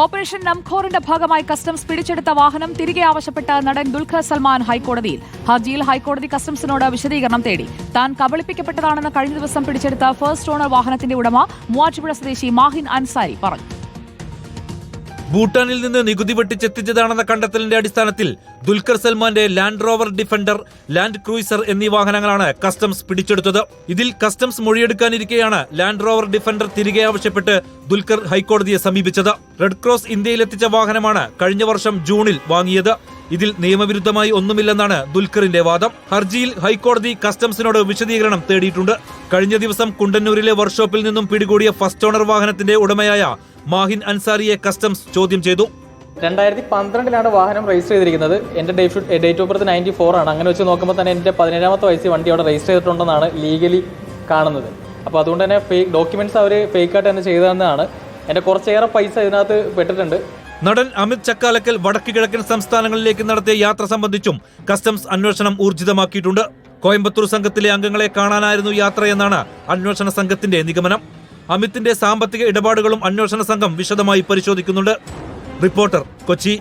Operation നംഖോറിന്റെ ഭാഗമായി customs പിടിച്ചെടുത്ത വാഹനം തിരികെ ആവശ്യപ്പെട്ട നടൻ ദുൽഖർ സൽമാൻ ഹൈക്കോടതിയിൽ. ഹർജിയിൽ ഹൈക്കോടതി കസ്റ്റംസിനോട് വിശദീകരണം തേടി. താൻ കബളിപ്പിക്കപ്പെട്ടതാണെന്ന് കഴിഞ്ഞ ദിവസം പിടിച്ചെടുത്ത ഫസ്റ്റ് ഓണർ വാഹനത്തിന്റെ ഉടമ മൂവാറ്റുപുഴ സ്വദേശി മാഹിൻ അൻസാരി പറഞ്ഞു. ഭൂട്ടാനിൽ നിന്ന് നികുതി വെട്ടിച്ചെത്തിച്ചതാണെന്ന കണ്ടെത്തലിന്റെ അടിസ്ഥാനത്തിൽ ദുൽഖർ സൽമാന്റെ Land Rover Defender Land Cruiser എന്നീ വാഹനങ്ങളാണ് കസ്റ്റംസ് പിടിച്ചെടുത്തത്. ഇതിൽ കസ്റ്റംസ് മൊഴിയെടുക്കാനിരിക്കെയാണ് ലാൻഡ് റോവർ ഡിഫൻഡർ തിരികെ ആവശ്യപ്പെട്ട് ദുൽഖർ ഹൈക്കോടതിയെ സമീപിച്ചത്. റെഡ് ക്രോസ് ഇന്ത്യയിലെത്തിച്ച വാഹനമാണ് കഴിഞ്ഞ വർഷം ജൂണിൽ വാങ്ങിയത്. ഇതിൽ നിയമവിരുദ്ധമായി ഒന്നുമില്ലെന്നാണ് ദുൽഖറിന്റെ വാദം. ഹർജിയിൽ ഹൈക്കോടതി കസ്റ്റംസിനോട് വിശദീകരണം തേടിയിട്ടുണ്ട്. കഴിഞ്ഞ ദിവസം കുണ്ടന്നൂരിലെ വർക്ക്ഷോപ്പിൽ നിന്നും പിടികൂടിയ ഫസ്റ്റ് ഓണർ വാഹനത്തിന്റെ ഉടമയായ മാഹിൻ അൻസാരിയെ കസ്റ്റംസ് ചോദ്യം ചെയ്തു. രണ്ടായിരത്തി പന്ത്രണ്ടിലാണ് വാഹനം രജിസ്റ്റർ ചെയ്തിരിക്കുന്നത്. എന്റെ date date of birth ninety four ആണ്. അങ്ങനെ വെച്ച് നോക്കുമ്പോൾ തന്നെ എന്റെ പതിനേഴാമത്തെ വയസ്സിൽ വണ്ടി അവിടെ രജിസ്റ്റർ ചെയ്തിട്ടുണ്ടെന്നാണ് ലീഗലി കാണുന്നത്. അപ്പോൾ അതുകൊണ്ട് തന്നെ ഫേക്ക് ഡോക്യുമെന്റ്സ് ഫേക്ക് ആയിട്ട് തന്നെ ചെയ്തതെന്നാണ്. എന്റെ കുറച്ചേറെ പൈസ ഇതിനകത്ത് പെട്ടിട്ടുണ്ട്. നടൻ അമിത് ചക്കാലക്കൽ വടക്ക് കിഴക്കൻ സംസ്ഥാനങ്ങളിലേക്ക് നടത്തിയ യാത്ര സംബന്ധിച്ചും കസ്റ്റംസ് അന്വേഷണം ഊർജിതമാക്കിയിട്ടുണ്ട്. കോയമ്പത്തൂർ സംഘത്തിലെ അംഗങ്ങളെ കാണാനായിരുന്നു യാത്രയെന്നാണ് അന്വേഷണ സംഘത്തിന്റെ നിഗമനം. അമിത്തിന്റെ സാമ്പത്തിക ഇടപാടുകളും അന്വേഷണ സംഘം വിശദമായി പരിശോധിക്കുന്നുണ്ട്. റിപ്പോർട്ടർ കൊച്ചി.